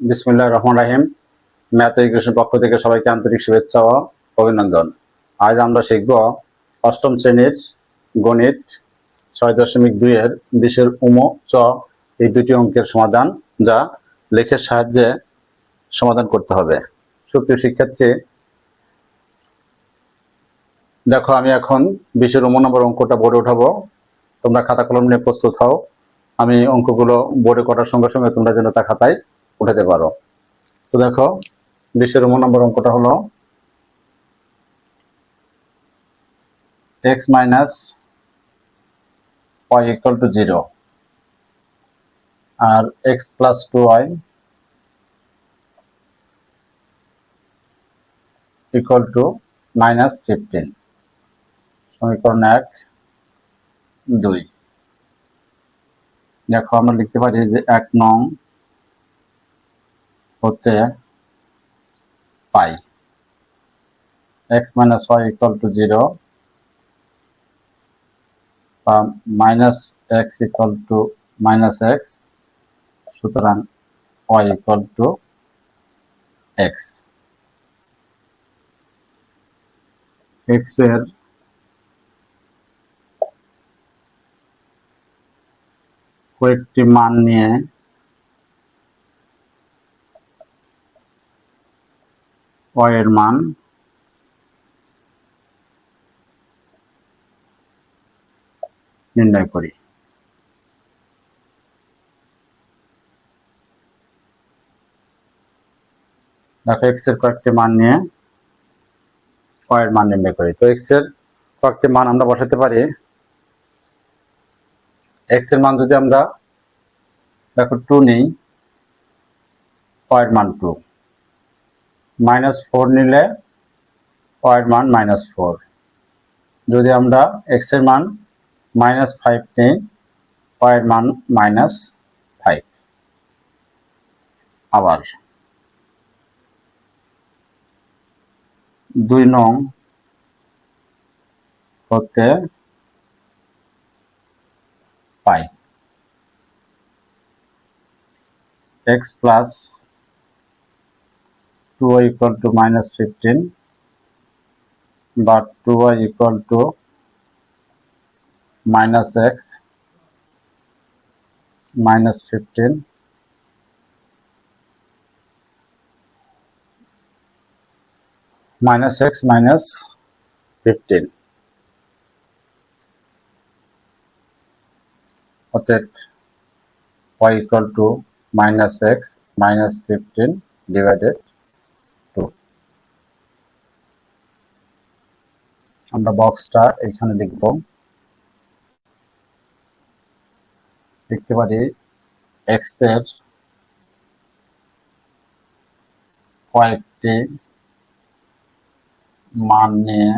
বিসমিল্লাহ রহমান রাহিম। Math education পক্ষ থেকে সবাইকে আন্তরিক শুভেচ্ছা ও অভিনন্দন। আজ আমরা শিখব অষ্টম শ্রেণির গণিত, ছয় দশমিক দুইয়ের বিশের উম, চ, এই দুটি অঙ্কের সমাধান যা লেখের সাহায্যে সমাধান করতে হবে। সুপ্রিয় শিক্ষার্থী, দেখো, আমি এখন বিশের উম, নম্বর অঙ্কটা বোর্ডে উঠাবো। তোমরা খাতা কলম নিয়ে প্রস্তুত হও। আমি অঙ্কগুলো বোর্ডে করার সঙ্গে সঙ্গে তোমরা যেন তা খাতায় উঠাতে পারো। তো দেখো বিশের উম নম্বর অঙ্কটা হলো x minus y equal to zero R x plus two y equal to minus fifteen সমীকরণ এক, দুই। দেখো, আমরা লিখতে পারি যে এক নং হতে পাই। X minus y equal to zero বা minus x equal to minus x সুতরাং ওয়াই ইকুয়াল টু এক্স এক্সের কয়েকটি মান নিয়ে এর মান। নির্ণয় করি। দেখো x এর কয়েকটি মান নিয়ে এর মান নির্ণয় করি। তো x এর কয়েকটি মান আমরা বসাতে পারি। x এর মান যদি আমরা, দেখো টু নেই এর মান টু মাইনাস ফোর নিলে ওয়ার মান মাইনাস ফোর। যদি আমরা এক্সের মান মাইনাস ফাইভ নিই ওয়ার মান মাইনাস ফাইভ। আবার দুই নং হতে পাই। X plus 2 y equal to minus 15 but 2 y equal to minus x minus 15 minus x minus 15 that y equal to minus x minus 15 divided আমরা বক্সটা এখানে লিখব লিখতে পারি এক্সের কয়েকটি মান নিয়ে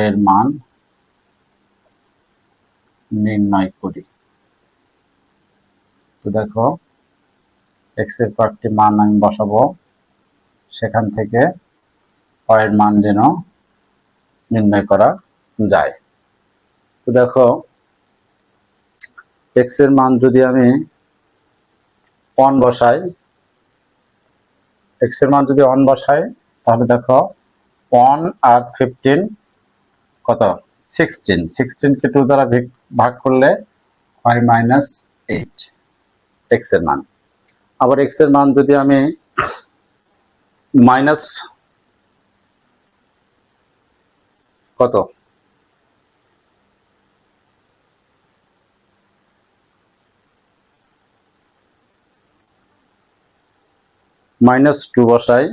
এর মান নির্ণয় করি। তো দেখো এক্সের কয়েকটি মান আমি বসাবো। সেখান থেকে এর মান যেন নির্ণয় করা যায়। তো দেখো এক্সের মান যদি আমি অন বসাই এক্সের মান যদি অন বসাই, তাহলে দেখো ওয়ান আর ফিফটিন কত? সিক্সটিন সিক্সটিনকে টু দ্বারা ভাগ করলে ফাইভ মাইনাস এইট এক্সের মান। আবার এক্সের মান যদি আমি মাইনাস কত? মাইনাস টু বসাই।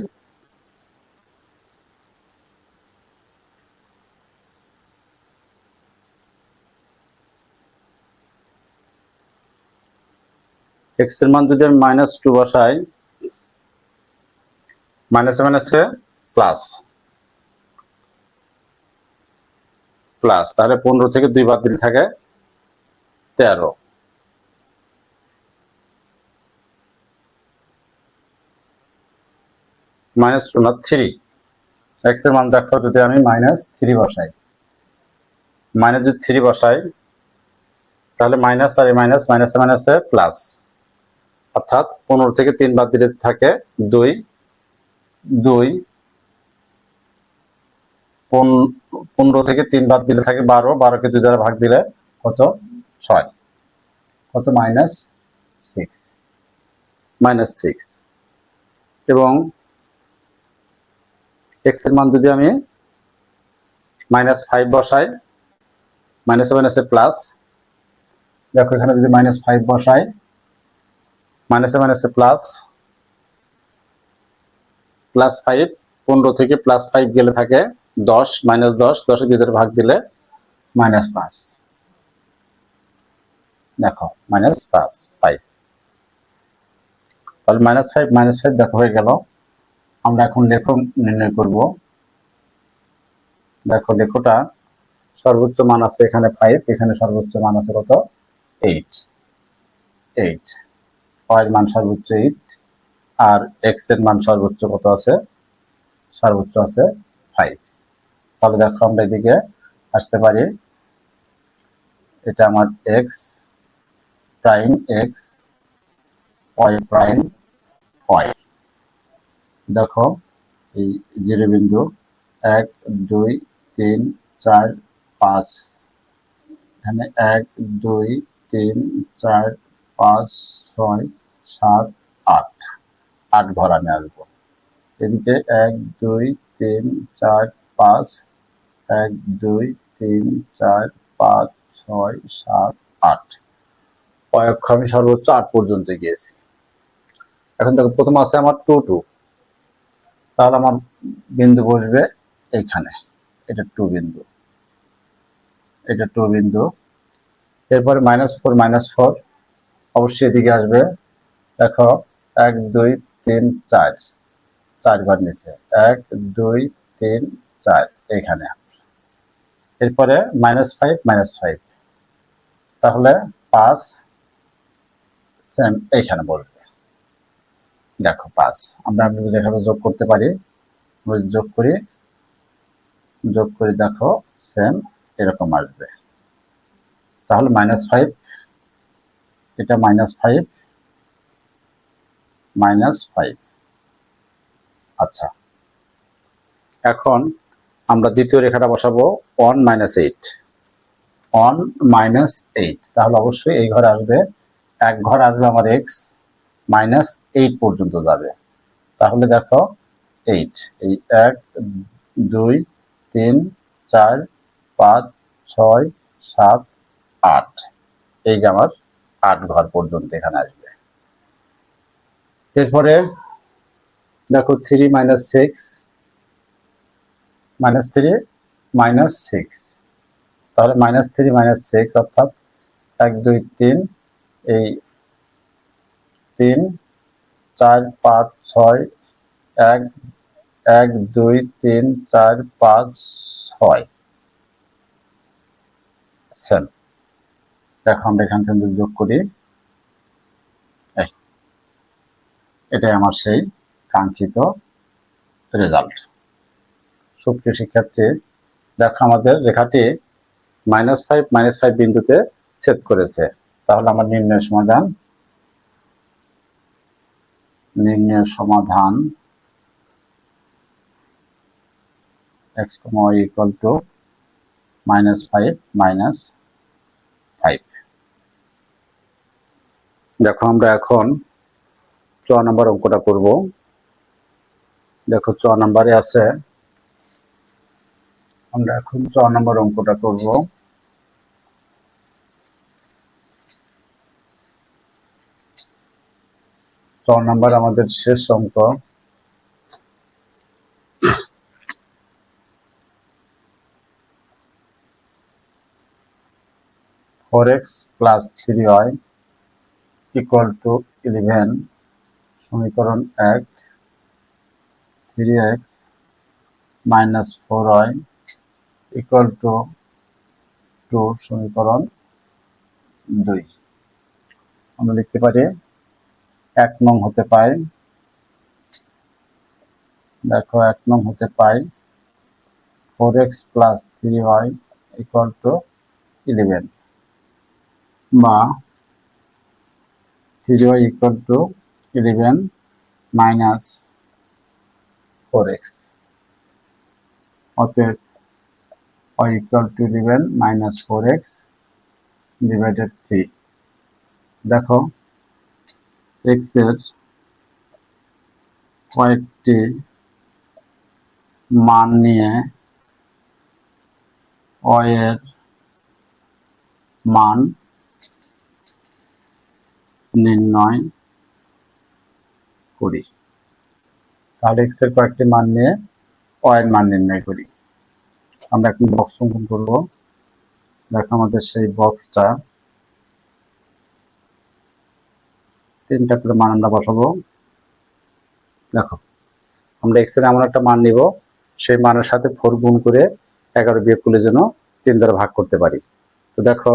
এক্সের মান যদি আমি মাইনাস টু বসাই মাইনাসে মাইনাসে প্লাস প্লাস তাহলে পনেরো থেকে দুই বাদ দিলে থাকে তেরো। মাইনাস থ্রি এক্সের মান দেখো, যদি আমি মাইনাস থ্রি বসাই। মাইনাস যদি থ্রি বসাই, তাহলে মাইনাস আর মাইনাস মাইনাসে মাইনাসে প্লাস অর্থাৎ পনেরো থেকে তিন বাদ দিলে থাকে দুই। দুই, পন- পনেরো থেকে তিন বাদ দিলে থাকে বারো, বারোকে দুই দ্বারা ভাগ দিলে কত? ছয়। কত? Minus six. Minus six. এবং এক্সের মান যদি আমি মাইনাস ফাইভ বসাই, মাইনাসে মাইনাসে প্লাস, দেখো এখানে যদি মাইনাস ফাইভ বসাই, মাইনাসে মাইনাসে প্লাস প্লাস ফাইভ পনেরো থেকে প্লাস ফাইভ গেলে থাকে দশ মাইনাস দশ, দশের ভিতরে ভাগ দিলে মাইনাস পাঁচ। দেখো মাইনাস পাঁচ ফাইভ তাহলে মাইনাস ফাইভ মাইনাস ফাইভ দেখো হয়ে গেল। আমরা এখন লেখক নির্ণয় করব। দেখো, লেখটা সর্বোচ্চ মান আছে এখানে ফাইভ এখানে সর্বোচ্চ মান আছে কত? এইট এইট ওয়াই মান সর্বোচ্চ এইট আর এক্সের মান সর্বোচ্চ কত আছে? সর্বোচ্চ আছে ফাইভ তাহলে দেখো আমরা এদিকে আসতে পারি। এটা আমার x prime x y prime y দেখো, এই জিরো বিন্দু এক, দুই, তিন, চার, পাঁচ। এখানে এক, দুই, তিন, চার, পাঁচ, ছয়, সাত, আট। আট ঘর আমি আসব এদিকে এক, দুই, তিন, চার, পাঁচ, এক, দুই, তিন, চার, পাঁচ, ছয়, সাত, আট। কয়েক আমি সর্বোচ্চ আট পর্যন্ত গিয়েছি এখন দেখো, প্রথম আছে আমার টু টু তাহলে আমার বিন্দু বসবে এইখানে। এটা টু বিন্দু। এটা টু বিন্দু। এরপরে মাইনাস ফোর মাইনাস ফোর অবশ্যই এদিকে আসবে। দেখো, এক, দুই তিন, চার। চারবার নিচে। এক, দুই, তিন, চার। এখানে এরপরে মাইনাস ফাইভ মাইনাস ফাইভ তাহলে পাঁচ সেম এইখানে বলবে। দেখো পাঁচ। আমরা আমি যদি এখানে যোগ করতে পারি যোগ করি যোগ করি দেখো সেম এরকম আসবে। তাহলে মাইনাস ফাইভ এটা মাইনাস ফাইভ মাইনাস ফাইভ। আচ্ছা। এখন আমরা দ্বিতীয় রেখাটা বসাবো one minus eight. One minus eight. তাহলে অবশ্যই এই ঘরে আসবে, এক ঘর আসবে আমার এক্স মাইনাস এইট পর্যন্ত যাবে। তাহলে দেখো এইট, এই এক, দুই, তিন, চার, পাঁচ, ছয়, সাত, আট। এই যে আমার আট ঘর পর্যন্ত এখানে আসবে। এরপরে দেখো three minus six minus three minus six তাহলে মাইনাস থ্রি মাইনাস সিক্স অর্থাৎ এক, দুই, তিন, এই তিন, চার, পাঁচ, ছয়, এক এক, দুই, তিন, চার, পাঁচ, ছয়। সেম দেখো আমরা এখান থেকে যোগ করি এই এটাই আমার সেই কাঙ্ক্ষিত রেজাল্ট সুপ্রিয় শিক্ষার্থী, দেখো আমাদের রেখাটি মাইনাস ফাইভ মাইনাস ফাইভ বিন্দুতে ছেদ করেছে। তাহলে আমার নির্ণয় সমাধান নির্ণয় সমাধান x comma equal to minus five minus five দেখো আমরা এখন চ নাম্বার অঙ্কটা করব। দেখো চ নাম্বারে আছে। আমরা এখন চ নাম্বার অঙ্কটা করব। ছ নাম্বার আমাদের শেষ অঙ্ক। Four x plus three y equal to eleven সমীকরণ এক three x minus four y equal to two সমীকরণ দুই। আমরা লিখতে পারি এক নং হতে পাই, দেখো এক নং হতে পাই four x plus three y equal to eleven বা three y equal to eleven minus four x অতএব y equal to 11 minus 4x divided 3 দেখো, x এর কয়েকটি মান নিয়ে এর মান নির্ণয় করি। তাহলে x এর কয়েকটি মান নিয়ে এর মান নির্ণয় করি। আমরা এখন বক্স অঙ্কন করব। দেখো আমাদের সেই বক্সটা তিনটা করে মান আমরা বসাবো। দেখো, আমরা এক্সের এমন একটা মান নিব, সেই মানের সাথে ফোর গুণ করে এগারো বিয়োগ করলে যেন তিন দ্বারা ভাগ করতে পারি। তো দেখো,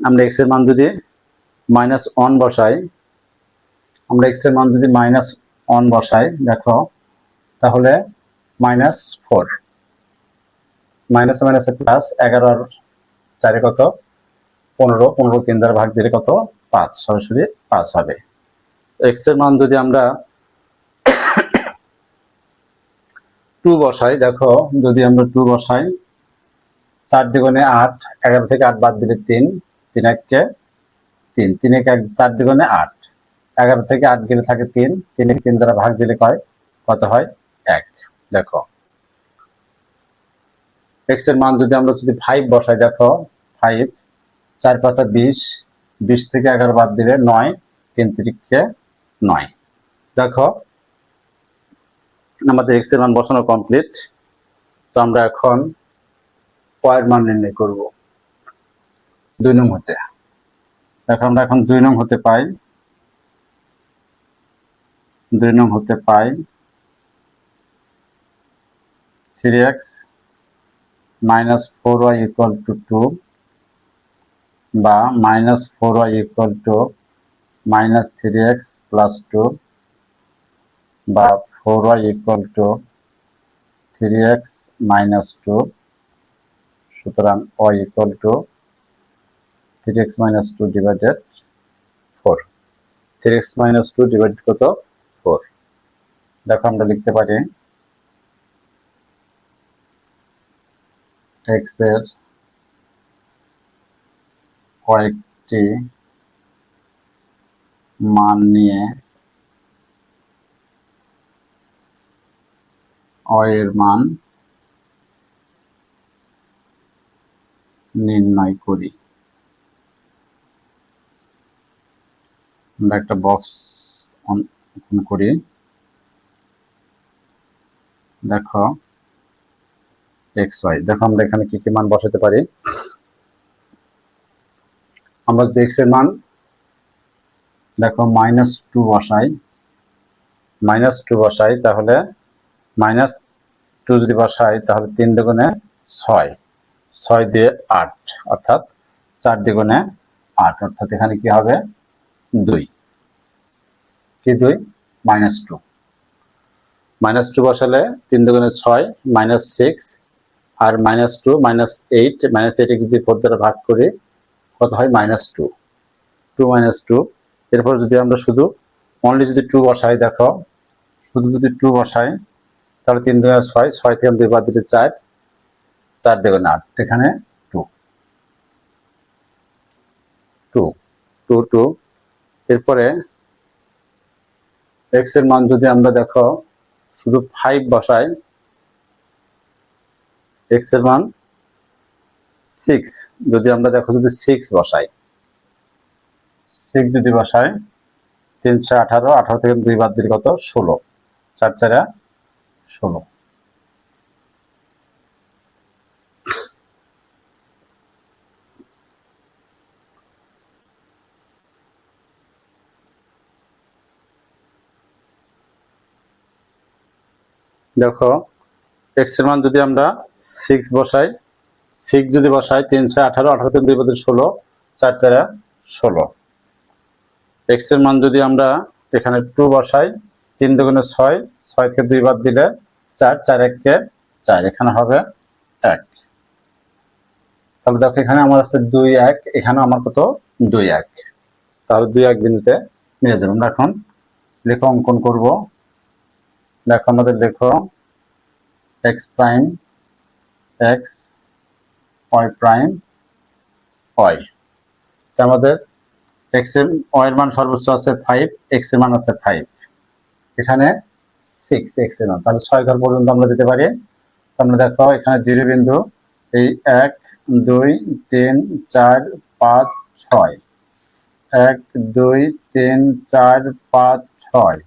আমরা এক্সের মান যদি মাইনাস ওয়ান বসাই আমরা এক্সের মান যদি মাইনাস ওয়ান বসাই, দেখো, তাহলে মাইনাস ফোর মাইনাস মাইনাসে প্লাস এগারো আর চারে কত? পনেরো। পনেরো তিন দ্বারা ভাগ দিলে কত? পাঁচ। সরাসরি পাঁচ হবে। এক্সের মান যদি আমরা টু বসাই, দেখো, যদি আমরা টু বসাই, চার দ্বিগুণে আট, এগারো থেকে আট বাদ দিলে তিন। তিন এককে তিন। তিন এক চার দ্বিগুণে আট। এগারো থেকে আট গেলে থাকে তিন তিন তিন দ্বারা ভাগ দিলে কয়? কত হয়? এক। দেখো। এক্সের মান যদি আমরা যদি ফাইভ বসাই, দেখো ফাইভ চার পাঁচা বিশ বিশ থেকে এগারো বাদ দিলে নয়, তিন তিরিখকে নয়। দেখো, আমাদের এক্সের মান বসানো কমপ্লিট তো আমরা এখন পয়ের মান নির্ণয় করব। দুই নং হতে। দেখো, আমরা এখন দুই নং হতে পাই। দুই নং হতে পাই। Three x minus four y equal to two বা minus four y equal to minus three x plus two বা four y equal to three x minus two সুতরাং y equal to three x minus two divided four three x minus two divided কত? দেখো আমরা লিখতে পারি। X এর কয়েকটি মান নিয়ে অ এর মান নির্ণয় করি। আমরা একটা বক্স অন করি। দেখো এক্স ওয়াই দেখো, আমরা এখানে কি কি মান বসাতে পারি? আমরা যদি এক্সের মান দেখো মাইনাস টু বসাই। মাইনাস টু বসাই, তাহলে মাইনাস টু যদি বসাই, তাহলে তিন দুগুণে ছয়। ছয় দিয়ে আট, অর্থাৎ চার দ্বিগুণে আট। অর্থাৎ এখানে কি হবে? দুই। কি দুই? মাইনাস টু মাইনাস টু বসালে তিন দুগুণে ছয় মাইনাস সিক্স আর minus two minus eight minus eight যদি ফোর দ্বারা ভাগ করি, কত হয়? Minus two. Two minus two. এরপর যদি আমরা শুধু অনলি যদি টু বসাই, দেখো, শুধু যদি টু বসাই, তাহলে তিন দুই ছয় ছয় থেকে দুই বাদ দিলে চার চার দেখুন আট, এখানে টু টু টু টু এরপরে এক্সের মান যদি আমরা দেখো শুধু ফাইভ বসাই এক্সের মান সিক্স যদি আমরা দেখো যদি সিক্স বসাই সিক্স যদি বসাই, তিনশো আঠারো আঠারো থেকে দুই বাদ দিলে কত? ষোলো। চার চারা ষোলো। দেখো এক্সের মান যদি আমরা সিক্স বসাই সিক্স যদি বসাই তিনশো আঠারো আঠারো তিন দুই বছর ষোলো, চার চারা ষোলো। এক্সের মান যদি আমরা এখানে টু বসাই, তিন দুগুণে ছয় ছয় থেকে দুই বাদ দিলে চার চার এককে চার, এখানে হবে এক। তাহলে দেখো এখানে আমার আছে দুই এক এখানে আমার কত? দুই এক। তাহলে দুই এক বিন্দুতে নিয়ে যাব। আমরা এখন লেখো অঙ্কন করব। দেখো, আমাদের দেখো x prime x y prime y আমাদের এক্সের ওয়াই এর মান সর্বোচ্চ আছে ফাইভ এক্সের মান আছে ফাইভ এখানে সিক্স এক্সের মান, তাহলে ছয় ঘর পর্যন্ত আমরা দিতে পারি। তোমরা দেখো, এখানে জিরো বিন্দু এই এক, দুই, তিন, চার, পাঁচ, ছয়। এক, দুই, তিন, চার, পাঁচ, ছয়।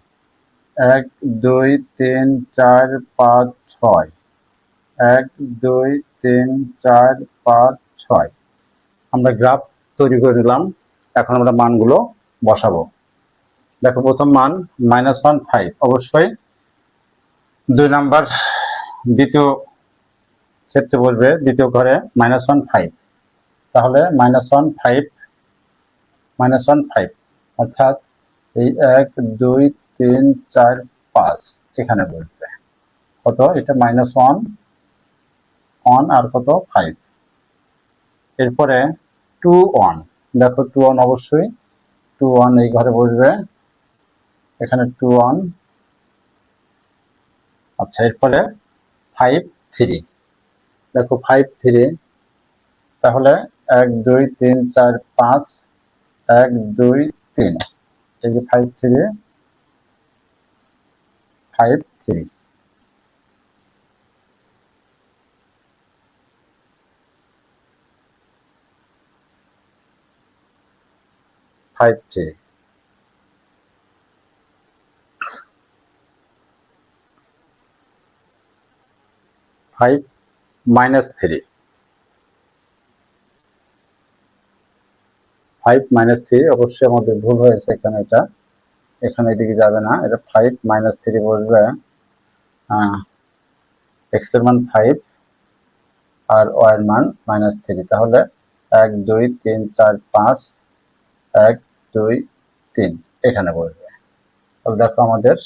এক, দুই, তিন, চার, পাঁচ, ছয়। এক, দুই, তিন, চার, পাঁচ, ছয়। আমরা গ্রাফ তৈরি করে নিলাম এখন আমরা মানগুলো বসাবো। দেখো, প্রথম মান মাইনাস ওয়ান ফাইভ অবশ্যই দুই নাম্বার দ্বিতীয় ক্ষেত্রে বলবে দ্বিতীয় ঘরে মাইনাস ওয়ান ফাইভ তাহলে minus one five minus one five অর্থাৎ এই এক, দুই তিন, চার, পাঁচ এখানে বসবে। কত? এটা মাইনাস ওয়ান ওয়ান আর কত? ফাইভ এরপরে টু ওয়ান দেখো টু ওয়ান অবশ্যই। টু ওয়ান এই ঘরে বসবে। এখানে টু ওয়ান আচ্ছা এরপরে ফাইভ থ্রি দেখো ফাইভ থ্রি তাহলে এক, দুই, তিন, চার, পাঁচ। এক, দুই, তিন। এই যে five three five three five three five minus three five minus three অবশ্যই আমাদের ভুল হয়েছে এখানে এটা। এখানে এদিকে যাবে না। এটা ফাইভ মাইনাস থ্রি বসবে। এক্সের মান ফাইভ আর ওয়াই মান মাইনাস থ্রি তাহলে এক, দুই, তিন, চার, পাঁচ, এক, দুই, তিন এখানে বসবে। তাহলে দেখো আমাদের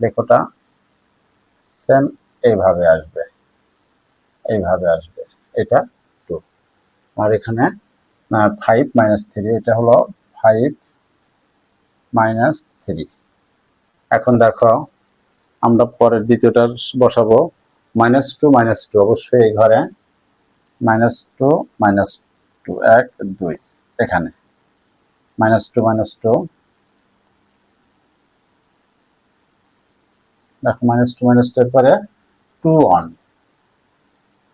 লেখোটা সেম এইভাবে আসবে। এইভাবে আসবে। এটা টু আর এখানে ফাইভ মাইনাস থ্রি এটা হলো ফাইভ মাইনাস থ্রি। এখন দেখো, আমরা পরের দ্বিতীয়টা বসাবো। Minus two minus two. অবশ্যই এই ঘরে মাইনাস টু মাইনাস টু, এক, দুই। এখানে। Minus two minus two. দেখো, মাইনাস টু মাইনাস টু পরে two one.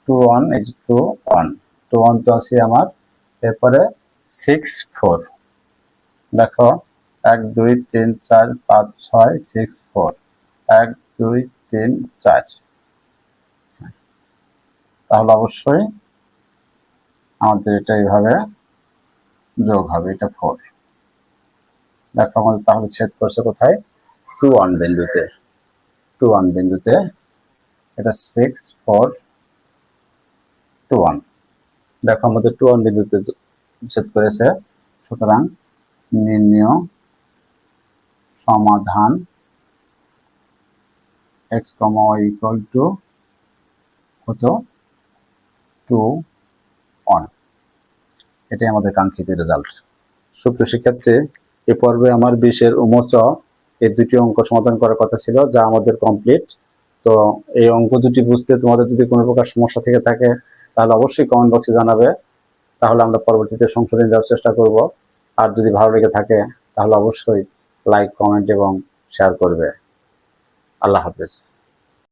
Two one is two one. Two one তো আছে আমার। এরপরে সিক্স ফোর। দেখো এক, দুই, তিন, চার, পাঁচ, ছয় সিক্স ফোর এক, দুই, তিন, চার। তাহলে অবশ্যই আমাদের এটা এইভাবে যোগ হবে, এটা ফোর দেখো আমাদের তাহলে ছেদ করছে কোথায়? টু ওয়ান বিন্দুতে। টু ওয়ান বিন্দুতে এটা সিক্স ফোর টু ওয়ান দেখো আমাদের টু ওয়ান বিন্দুতে ছেদ করেছে, সুতরাং নির্ণয় সমাধান X comma Y equal to কত? টু ওয়ান এটাই আমাদের কাঙ্ক্ষিত রেজাল্ট সুপ্রিয় শিক্ষার্থী, এ পর্বে আমার বিশের উমোচ এই দুটি অঙ্ক সমাধান করার কথা ছিল, যা আমাদের কমপ্লিট তো এই অঙ্ক দুটি বুঝতে তোমাদের যদি কোনো প্রকার সমস্যা থেকে থাকে, তাহলে অবশ্যই কমেন্ট বক্সে জানাবে। তাহলে আমরা পরবর্তীতে সংশোধন দেওয়ার চেষ্টা করব। আর যদি ভালো লেগে থাকে, তাহলে অবশ্যই লাইক কমেন্ট এবং শেয়ার করবে। আল্লাহ হাফেজ।